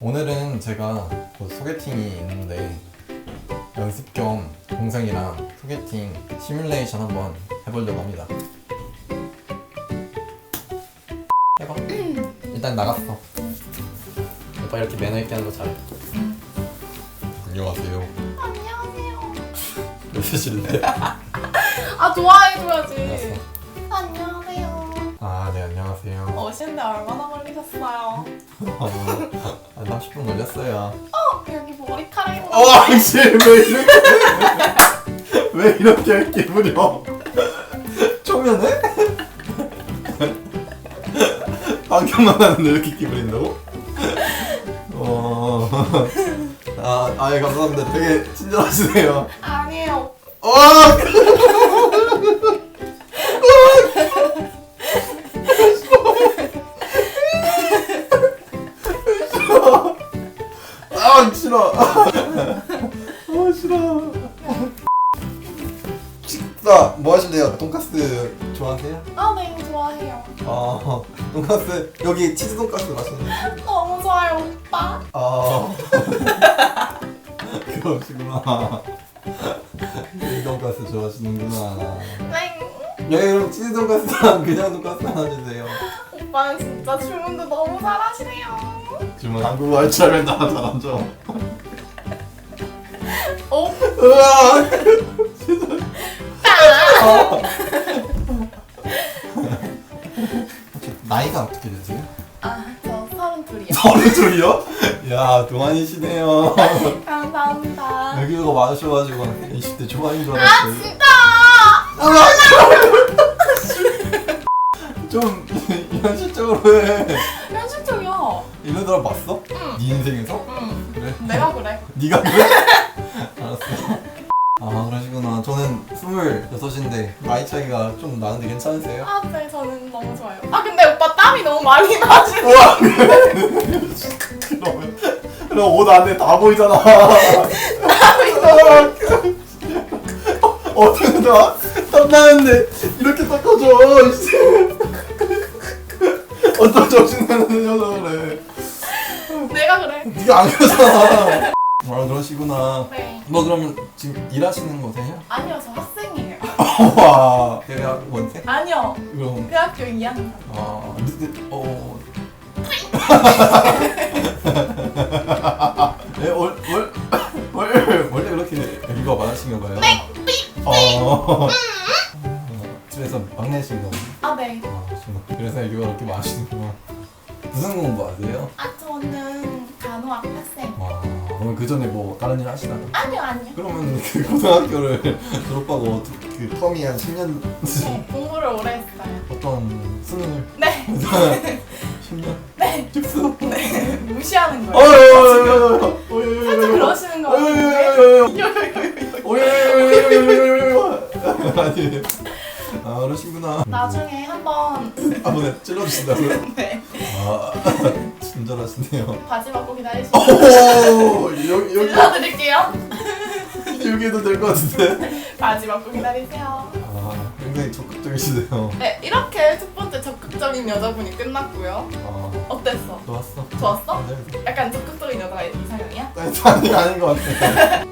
오늘은 제가 그 소개팅이 있는데 연습 겸 동생이랑 소개팅 시뮬레이션 한번 해보려고 합니다. 해봐. 일단 나갔어. 오빠 이렇게 매너 있게 하는 거 잘해. 안녕하세요. 안녕하세요. 몇 시인데? 아 좋아해줘야지. 알았어. 오시는데 얼마나 걸리셨어요? 한 30분 걸렸어요. 어 여기 머리카락이 어, 씨, 왜 이렇게. 왜 이렇게 부려? 초면에? 안경만 하는데 이렇게 끼부린다고? 어. 아, 아예 감사합니다. 되게 친절하시네요. 아니에요. 어! 싫어. 아 싫어. 식사 뭐 하실래요? 돈까스 좋아하세요? 아네 좋아해요. 아 돈까스 여기 치즈 돈까스 맛있는데. 너무 좋아요 오빠. 아 그러시구나. 이 돈까스 좋아하시는구나. 네. 여기 그럼 치즈 돈까스랑 그냥 돈까스 하나 주세요. 오빠는 진짜 주문도 너무 잘하시네요. 주문 한국어 할줄 알면 나 잘하죠. 오 으아! 나이가 어떻게 되세요? 아 저 서른 둘이요. 서른 둘이요? 야 동안이시네요. 감사합니다. 여기 이거 많으셔가지고 20대 초반인 줄아 알았어요. 진짜. 좀 현실적으로 해. 현실적이야. 이런 사람 봤어? 응. 네 인생에서? 응. 그래? 내가 그래. 네가 그래? 알았어. 아 그러시구나. 저는 26인데 나이 차이가 좀 나는데 괜찮으세요? 아, 네, 저는 너무 좋아요. 아, 근데 오빠 땀이 너무 많이 나시네. 우와! 그러면 그럼 옷 안에 다 보이잖아. 땀이 너무. 어떻게 나? 땀 나는데 이렇게 닦아줘. 씨. 어떤 정신나는 여자래. 내가 그래. 네가 안 그러잖아. 아 그러시구나. 네. 뭐 그러면 지금 일하시는 거세요? 아니요, 저 학생이에요. 와 대학 원생? 아니요, 그럼 대학교 2학년. 아 늦- 어. 네, 월, 월, 월, 원래 그렇게 여기가 많으신가 봐요. 네. 어. 그래서 막내신가 봐요. 아, 네. 아, 그렇구나. 그래서 여기가 그렇게 많으시는구나. 무슨 공부하세요? 아, 저는 간호학 학생. 와, 그럼 그 전에 뭐 다른 일 하시다가? 아니요, 아니요. 그러면 그 고등학교를 졸업하고 그 텀이 한 10년 네, 공부를 오래 했어요. 어떤 수능을 네, 10년? 네. 10수? 네. 무시하는 어, 거예요. 살짝 그러시는 거 같은데. 아니 아 그러시구나 나중에 한번 아 뭐네 찔러주신다고요? 네, 아 친절하시네요 바지 벗고 기다리시고 오 여기 여기 질러드릴게요. 여기 해도 될 것 같은데 바지 벗고 기다리세요. 아 굉장히 적극적이시네요 네, 이렇게 첫 번째 적극적인 여자분이 끝났고요. 아 어땠어? 좋았어 좋았어? 네. 약간 적극적인 여자가 이상형이야? 아니 아닌 것 같아